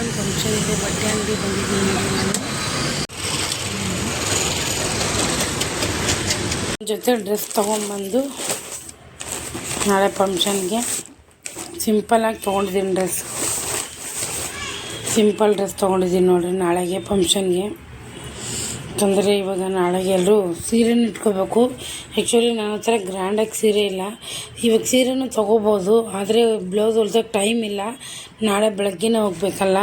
ಒಂದು ಫಂಕ್ಷನ್ ಇದೆ, ಬಟ್ಟೆ ಅಂಗಡಿ ಬಂದಿದ್ದೀನಿ ನಾನು. ಜೊತೆ ಡ್ರೆಸ್ ತೊಗೊಂಬಂದು ನಾಳೆ ಫಂಕ್ಷನ್ಗೆ. ಸಿಂಪಲಾಗಿ ತೊಗೊಂಡಿದ್ದೀನಿ ಡ್ರೆಸ್. ಸಿಂಪಲ್ ಡ್ರೆಸ್ ತೊಗೊಂಡಿದ್ದೀನಿ ನೋಡಿರಿ, ನಾಳೆಗೆ ಫಂಕ್ಷನ್ಗೆ. ಯಾಕಂದರೆ ಇವಾಗ ನಾಳೆಗೆ ಎಲ್ಲರೂ ಸೀರೆನ ಇಟ್ಕೋಬೇಕು. ಆ್ಯಕ್ಚುಲಿ ನನ್ನ ಹತ್ರ ಗ್ರ್ಯಾಂಡಾಗಿ ಸೀರೆ ಇಲ್ಲ. ಇವಾಗ ಸೀರೆನೂ ತೊಗೋಬೋದು, ಆದರೆ ಬ್ಲೌಸ್ ಹೊಲ್ಸೋಕೆ ಟೈಮ್ ಇಲ್ಲ. ನಾಳೆ ಬೆಳಗ್ಗೆನೇ ಹೋಗ್ಬೇಕಲ್ಲ.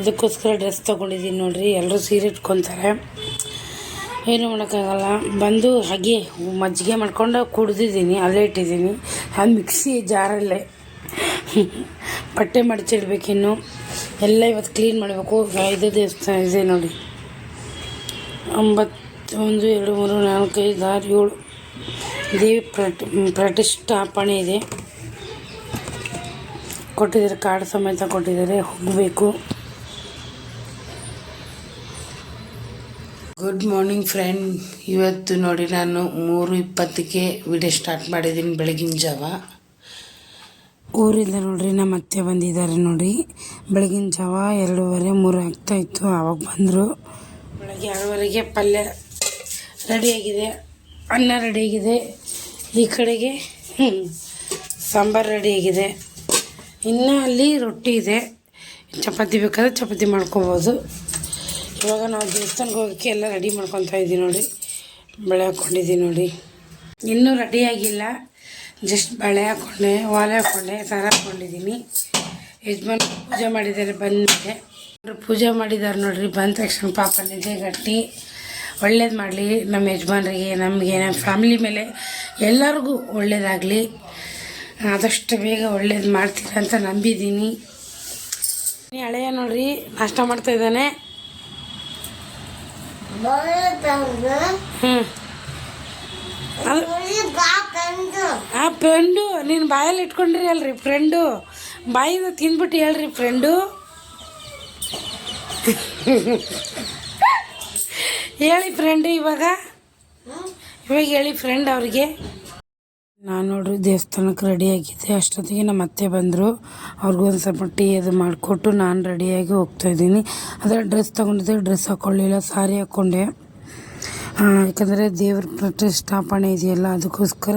ಅದಕ್ಕೋಸ್ಕರ ಡ್ರೆಸ್ ತೊಗೊಂಡಿದ್ದೀನಿ ನೋಡಿರಿ ಎಲ್ಲರೂ ಸೀರೆ ಇಟ್ಕೊತಾರೆ. ಏನು ಮಾಡೋಕ್ಕಾಗಲ್ಲ. ಬಂದು ಹಾಗೆ ಮಜ್ಜಿಗೆ ಮಾಡ್ಕೊಂಡು ಕುಡ್ದಿದ್ದೀನಿ, ಅಲ್ಲೇ ಇಟ್ಟಿದ್ದೀನಿ. ಅದು ಮಿಕ್ಸಿ ಜಾರಲ್ಲೇ. ಬಟ್ಟೆ ಮಡಚಿಡ್ಬೇಕಿನ್ನು. ಎಲ್ಲ ಇವತ್ತು ಕ್ಲೀನ್ ಮಾಡಬೇಕು. ಇದು ದೇವಸ್ಥಾನ, ಇದೆ ನೋಡಿ. ಒಂಬತ್ತು ಒಂದು ಎರಡು ಮೂರು ನಾಲ್ಕು ಐದು ಆರು ಏಳು ದೇವಿ ಪ್ರತಿಷ್ಠಾಪಣೆ ಪ್ರತಿಷ್ಠಾಪನೆ ಇದೆ. ಕೊಟ್ಟಿದ್ದಾರೆ ಕಾರ್ಡ್ ಸಮೇತ ಕೊಟ್ಟಿದ್ದಾರೆ ಹೋಗಬೇಕು. ಗುಡ್ ಮಾರ್ನಿಂಗ್ ಫ್ರೆಂಡ್ ಇವತ್ತು ನೋಡಿ ನಾನು ಮೂರು ಇಪ್ಪತ್ತಕ್ಕೆ ವಿಡಿಯೋ ಸ್ಟಾರ್ಟ್ ಮಾಡಿದ್ದೀನಿ ಬೆಳಗಿನ ಜಾವ. ಊರಿಂದ ನೋಡ್ರಿ ನಮ್ಮ ಅತ್ತೆ ಬಂದಿದ್ದಾರೆ ನೋಡಿ. ಬೆಳಗಿನ ಜಾವ ಎರಡೂವರೆ ಮೂರು ಆಗ್ತಾಯಿತ್ತು ಆವಾಗ ಬಂದರು. ಬೆಳಗ್ಗೆ ಆರೂವರೆಗೆ ಪಲ್ಯ ರೆಡಿಯಾಗಿದೆ ಅನ್ನ ರೆಡಿಯಾಗಿದೆ ಈ ಕಡೆಗೆ ಸಾಂಬಾರು ರೆಡಿಯಾಗಿದೆ ಇನ್ನು ಅಲ್ಲಿ ರೊಟ್ಟಿ ಇದೆ. ಚಪಾತಿ ಬೇಕಾದ್ರೆ ಚಪಾತಿ ಮಾಡ್ಕೊಬೋದು. ಇವಾಗ ನಾವು ದೇವಸ್ಥಾನಕ್ಕೆ ಹೋಗೋಕ್ಕೆ ಎಲ್ಲ ರೆಡಿ ಮಾಡ್ಕೊತಾ ಇದ್ದೀವಿ ನೋಡಿ. ಬಳೆ ಹಾಕ್ಕೊಂಡಿದ್ದೀವಿ ನೋಡಿ. ಇನ್ನೂ ರೆಡಿಯಾಗಿಲ್ಲ ಜಸ್ಟ್ ಬಳೆ ಹಾಕ್ಕೊಂಡೆ ವಾಲೆ ಹಾಕ್ಕೊಂಡೆ ಸರ ಹಾಕ್ಕೊಂಡಿದ್ದೀನಿ ಯಜಮಾನ್ ಪೂಜೆ ಮಾಡಿದ್ದಾರೆ ಬಂದಮೇಲೆ. ಪೂಜೆ ಮಾಡಿದ್ದಾರೆ ನೋಡ್ರಿ, ಬಂದ ತಕ್ಷಣ ಪಾಪ ನಿದ್ದೆ ಗಟ್ಟಿ. ಒಳ್ಳೇದು ಮಾಡಲಿ ನಮ್ಮ ಯಜಮಾನ್ರಿಗೆ, ನಮಗೆ ನಮ್ಮ ಫ್ಯಾಮಿಲಿ ಮೇಲೆ ಎಲ್ಲರಿಗೂ ಒಳ್ಳೇದಾಗಲಿ. ಆದಷ್ಟು ಬೇಗ ಒಳ್ಳೇದು ಮಾಡ್ತೀರ ಅಂತ ನಂಬಿದ್ದೀನಿ ಹಳೆಯ ನೋಡ್ರಿ, ನಾಷ್ಟ ಮಾಡ್ತಾ ಇದ್ದಾನೆ. ಆ ಫ್ರೆಂಡು, ನೀನು ಬಾಯಲ್ಲಿ ಇಟ್ಕೊಂಡ್ರಿ ಅಲ್ರಿ, ಫ್ರೆಂಡು. ಬಾಯಿಂದ ತಿಂದ್ಬಿಟ್ಟು ಹೇಳ್ರಿ, ಫ್ರೆಂಡು. ಹೇಳಿ ಫ್ರೆಂಡ್ ಇವಾಗ? ಇವಾಗ ಹೇಳಿ ಫ್ರೆಂಡ್ ಅವ್ರಿಗೆ. ನಾನು ನೋಡ್ರಿ ದೇವಸ್ಥಾನಕ್ಕೆ ರೆಡಿಯಾಗಿದ್ದೆ ಅಷ್ಟೊತ್ತಿಗೆ ನಮ್ಮ ಅತ್ತೆ ಬಂದರು. ಅವ್ರಿಗೂ ಒಂದು ಸ್ವಲ್ಪ ಟೀ ಅದು ಮಾಡಿಕೊಟ್ಟು ನಾನು ರೆಡಿಯಾಗಿ ಹೋಗ್ತಾ ಇದ್ದೀನಿ. ಅದರ ಡ್ರೆಸ್ ತೊಗೊಂಡಿದ್ದೆ ಡ್ರೆಸ್ ಹಾಕ್ಕೊಳ್ಳಿಲ್ಲ ಸಾರಿ ಹಾಕ್ಕೊಂಡೆ. ಯಾಕಂದರೆ ದೇವ್ರ ಪ್ರತಿಷ್ಠಾಪನೆ ಇದೆಯಲ್ಲ, ಅದಕ್ಕೋಸ್ಕರ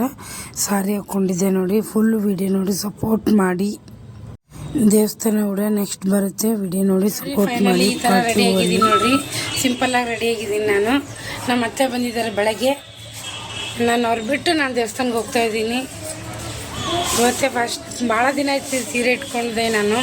ಸಾರಿ ಹಾಕ್ಕೊಂಡಿದ್ದೆ ನೋಡಿ. ಫುಲ್ ವಿಡಿಯೋ ನೋಡಿ ಸಪೋರ್ಟ್ ಮಾಡಿ. ದೇವಸ್ಥಾನ ಕೂಡ ನೆಕ್ಸ್ಟ್ ಬರುತ್ತೆ. ವಿಡಿಯೋ ನೋಡಿ ಸಪೋರ್ಟ್ ಮಾಡಿ ಈ ಥರ ರೆಡಿ ಆಗಿದ್ದೀನಿ ನೋಡಿರಿ. ಸಿಂಪಲ್ ಆಗಿ ರೆಡಿ ಆಗಿದ್ದೀನಿ ನಾನು. ನಮ್ಮ ಅತ್ತೆ ಬಂದಿದ್ದಾರೆ ಬೆಳಗ್ಗೆ. ನಾನು ಅವ್ರು ಬಿಟ್ಟು ನಾನು ದೇವಸ್ಥಾನಕ್ಕೆ ಹೋಗ್ತಾ ಇದ್ದೀನಿ. ಇವತ್ತೇ ಫಸ್ಟ್ ಭಾಳ ದಿನ ಆಯ್ತು ಸೀರೆ ಇಟ್ಕೊಂಡಿದ್ದೆ ನಾನು.